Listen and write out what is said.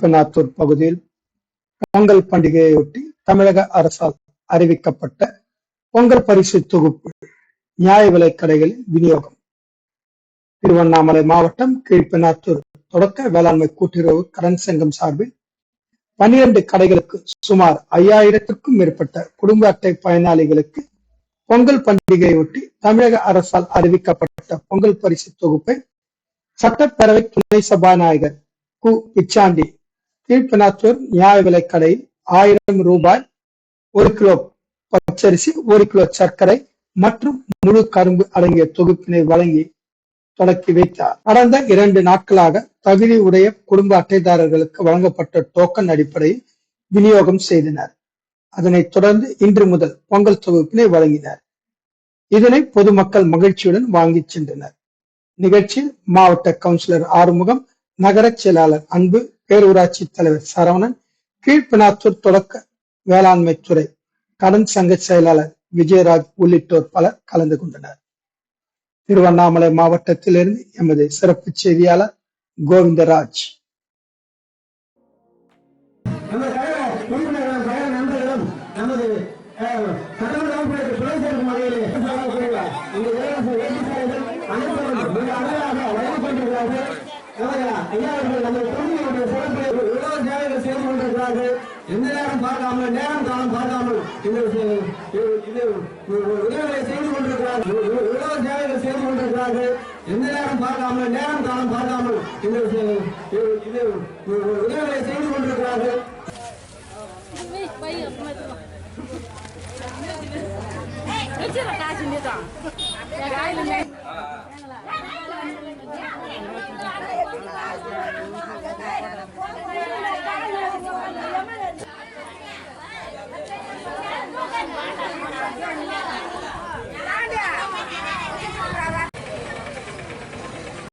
திருப்பநாத்தூர் பகுதியில் பொங்கல் பண்டிகையொட்டி தமிழக அரசால் அறிவிக்கப்பட்ட பொங்கல் பரிசு தொகுப்பு நியாய விலை கடைகளில் விநியோகம். திருவண்ணாமலை மாவட்டம் கீழ்பெண்ணாத்தூர் தொடக்க வேளாண்மை கூட்டுறவு கடன் சங்கம் சார்பில் பன்னிரண்டு கடைகளுக்கு சுமார் ஐயாயிரத்திற்கும் மேற்பட்ட குடும்ப அட்டை பயனாளிகளுக்கு பொங்கல் பண்டிகையொட்டி தமிழக அரசால் அறிவிக்கப்பட்ட பொங்கல் பரிசு தொகுப்பை சட்டப்பேரவை துணை சபாநாயகர் கு. பிச்சாண்டி கீழ்பெண்ணாத்தூர் நியாய விலைக்கடை ஆயிரம் ரூபாய் ஒரு கிலோ பச்சரிசி ஒரு கிலோ சர்க்கரை மற்றும் முழு கரும்பு அடங்கிய தொகுப்பினை வழங்கி தொடக்கி வைத்தார். கடந்த இரண்டு நாட்களாக தகுதி உடைய குடும்ப அட்டைதாரர்களுக்கு வழங்கப்பட்ட டோக்கன் அடிப்படையில் விநியோகம் செய்தனர். அதனைத் தொடர்ந்து இன்று முதல் பொங்கல் தொகுப்பினை வழங்கினர். இதனை பொதுமக்கள் மகிழ்ச்சியுடன் வாங்கிச் சென்றனர். நிகழ்ச்சியில் மாவட்ட கவுன்சிலர் ஆறுமுகம் நகரச் செயலாளர் அன்பு பேரூராட்சி தலைவர் சரவணன் கீழ்பினாத்தூர் தொடக்க வேளாண்மை துறை கடன் சங்க செயலாளர் விஜயராஜ் உள்ளிட்டோர் பலர் கலந்து கொண்டனர். திருவண்ணாமலை மாவட்டத்திலிருந்து எமது சிறப்பு செய்தியாளர் கோவிந்தராஜ். ஐயா அவர்கள் நமது தொகுதியினுடைய சிறப்பு இலவச சேவைகள் செய்து கொண்டிருக்கிறார்கள். எந்த நேரம் பார்க்காமல் நேரம் காலம் பார்க்காமல் இந்த இது- இது உதவிகளை செய்து கொண்டிருக்கிறார்கள். இலவச சேவைகள் செய்து கொண்டிருக்கிறார்கள். எந்த நேரம் பார்க்காமல் நேரம் காலம் பார்க்காமல் இந்த இது- உதவிகளை செய்து கொண்டிருக்கிறார்கள். காசு